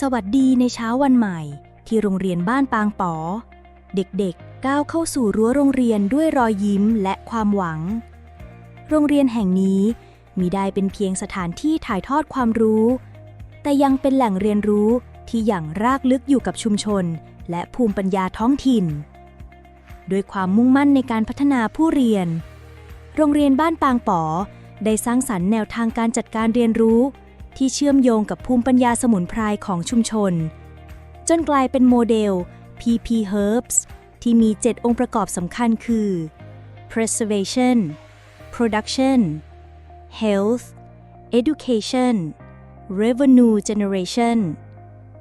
สวัสดีในเช้าวันใหม่ ที่โรงเรียนบ้านปางป๋อ เด็กๆก้าวเข้าสู่รั้วโรงเรียนด้วยรอยยิ้มและความหวัง โรงเรียนแห่งนี้มิได้เป็นเพียงสถานที่ถ่ายทอดความรู้ แต่ยังเป็นแหล่งเรียนรู้ที่อย่างรากลึกอยู่กับชุมชน และภูมิปัญญาท้องถิ่น ด้วยความมุ่งมั่นในการพัฒนาผู้เรียน โรงเรียนบ้านปางป๋อได้สร้างสรรค์แนวทางการจัดการเรียนรู้ ที่เชื่อมโยงกับภูมิปัญญาสมุนไพรของชุมชน จนกลายเป็นโมเดล PP Herbs ที่มี 7 องค์ประกอบสำคัญคือ preservation production health education revenue generation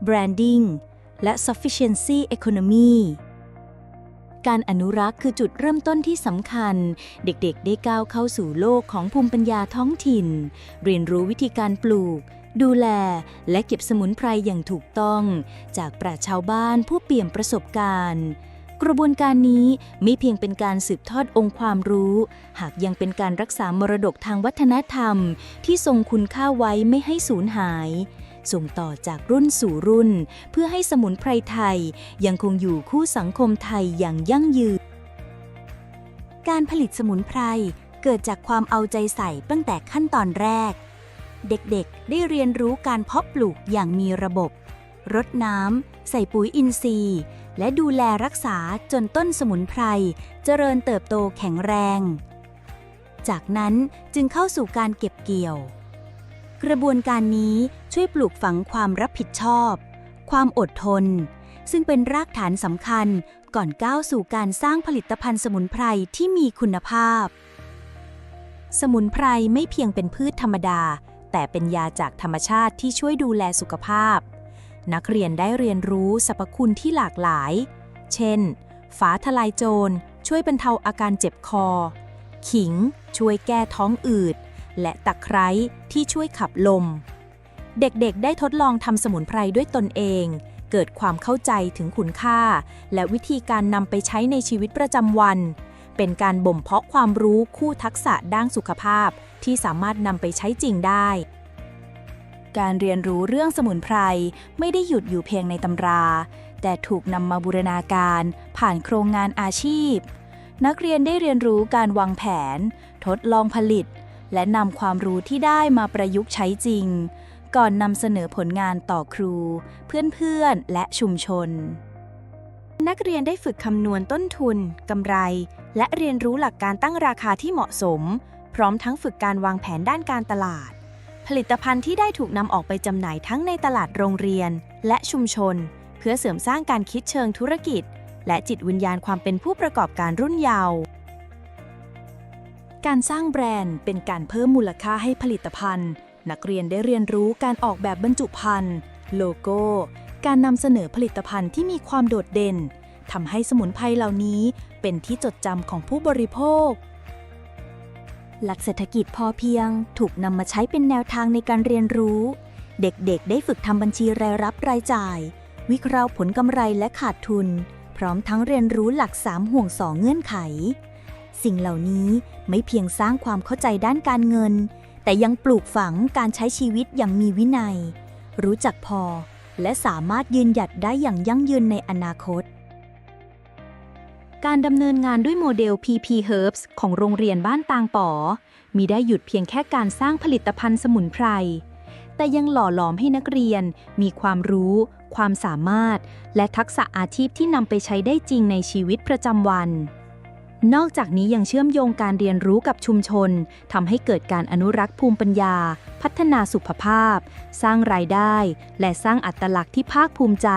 branding และ sufficiency economy การอนุรักษ์คือจุดเริ่มต้นที่สำคัญ เด็กๆ ได้ก้าวเข้าสู่โลกของภูมิปัญญาท้องถิ่น เรียนรู้วิธีการปลูก ดูแล และเก็บสมุนไพรอย่างถูกต้อง จากปราชาวบ้านผู้เปี่ยมประสบการณ์กระบวนการนี้ไม่เพียงเป็นการสืบทอดองค์ความรู้ หากยังเป็นการรักษามรดกทางวัฒนธรรม ที่ทรงคุณค่าไว้ไม่ให้สูญหาย ส่งต่อจากรุ่นสู่รุ่น เพื่อให้สมุนไพรไทย ยังคงอยู่คู่สังคมไทยอย่างยั่งยืน การผลิตสมุนไพรเกิดจากความเอาใจใส่ตั้งแต่ขั้นตอนแรก เด็กๆ ได้เรียนรู้การเพาะปลูกอย่างมีระบบ รดน้ำ ใส่ปุ๋ยอินทรีย์ และดูแลรักษาจนต้นสมุนไพร เจริญเติบโตแข็งแรง จากนั้นจึงเข้าสู่การเก็บเกี่ยว กระบวนการนี้ช่วยปลูกฝังความรับผิดชอบ ความอดทน ซึ่งเป็นรากฐานสำคัญก่อนก้าวสู่การสร้างผลิตภัณฑ์สมุนไพรที่มีคุณภาพ สมุนไพรไม่เพียงเป็นพืชธรรมดา แต่เป็นยาจากธรรมชาติที่ช่วยดูแลสุขภาพ นักเรียนได้เรียนรู้สรรพคุณที่หลากหลาย เช่นฟ้าทลายโจรช่วยบรรเทาอาการเจ็บคอ ขิง ช่วยแก้ท้องอืด และตะไคร้ที่ช่วยขับลม เด็กๆ ได้ทดลองทำสมุนไพรด้วยตนเอง เกิดความเข้าใจถึงคุณค่า และวิธีการนำไปใช้ในชีวิตประจำวัน เป็นการบ่มเพาะความรู้คู่ทักษะด้านสุขภาพ ที่สามารถนำไปใช้จริงได้ การเรียนรู้เรื่องสมุนไพรไม่ได้หยุดอยู่เพียงในตำรา แต่ถูกนำมาบูรณาการผ่านโครงงานอาชีพ นักเรียนได้เรียนรู้การวางแผน ทดลองผลิต และนำความรู้ที่ได้มาประยุกต์ใช้จริง ก่อนนำเสนอผลงานต่อครู เพื่อนๆ และชุมชน นักเรียนได้ฝึกคำนวณต้นทุนกำไร และเรียนรู้หลักการตั้งราคาที่เหมาะสม พร้อมทั้งฝึกการวางแผนด้านการตลาด ผลิตภัณฑ์ที่ได้ถูกนำออกไปจำหน่ายทั้งในตลาดโรงเรียน และชุมชน เพื่อเสริมสร้างการคิดเชิงธุรกิจ และจิตวิญญาณความเป็นผู้ประกอบการรุ่นเยาว์ การสร้างแบรนด์เป็นการเพิ่มมูลค่าให้ผลิตภัณฑ์ นักเรียนได้เรียนรู้การออกแบบบรรจุภัณฑ์ โลโก้ การนำเสนอผลิตภัณฑ์ที่มีความโดดเด่นทำให้สมุนไพรเหล่านี้เป็นที่จดจำของผู้บริโภค หลักเศรษฐกิจพอเพียง ถูกนำมาใช้เป็นแนวทางในการเรียนรู้ เด็กๆ ได้ฝึกทำบัญชีรายรับรายจ่าย วิเคราะห์ผลกำไรและขาดทุน พร้อมทั้งเรียนรู้หลักสามห่วงสองเงื่อนไข สิ่งเหล่านี้ไม่เพียงสร้างความเข้าใจด้านการเงิน แต่ยังปลูกฝังการใช้ชีวิตอย่างมีวินัย รู้จักพอ และสามารถยืนหยัดได้อย่างยั่งยืนในอนาคต การดำเนินงานด้วยโมเดล PP Herbs ของโรงเรียนบ้านตางป๋อมีได้หยุดเพียงแค่การสร้างผลิตภัณฑ์สมุนไพร แต่ยังหล่อหลอมให้นักเรียน มีความรู้ ความสามารถ และทักษะอาชีพที่นำไปใช้ได้จริงในชีวิตประจำวัน นอกจากนี้ยังเชื่อมโยงการเรียนรู้กับชุมชนทำให้เกิดการอนุรักษ์ภูมิปัญญา พัฒนาสุขภาพ สร้างรายได้ และสร้างอัตลักษณ์ที่ภาคภูมิใจ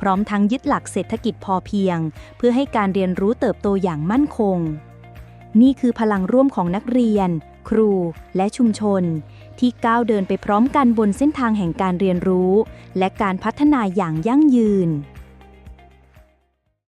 พร้อมทั้งยึดหลักเศรษฐกิจพอเพียง เพื่อให้การเรียนรู้เติบโตอย่างมั่นคง นี่คือพลังร่วมของนักเรียน ครู และชุมชน ที่ก้าวเดินไปพร้อมกันบนเส้นทางแห่งการเรียนรู้ และการพัฒนาอย่างยั่งยืน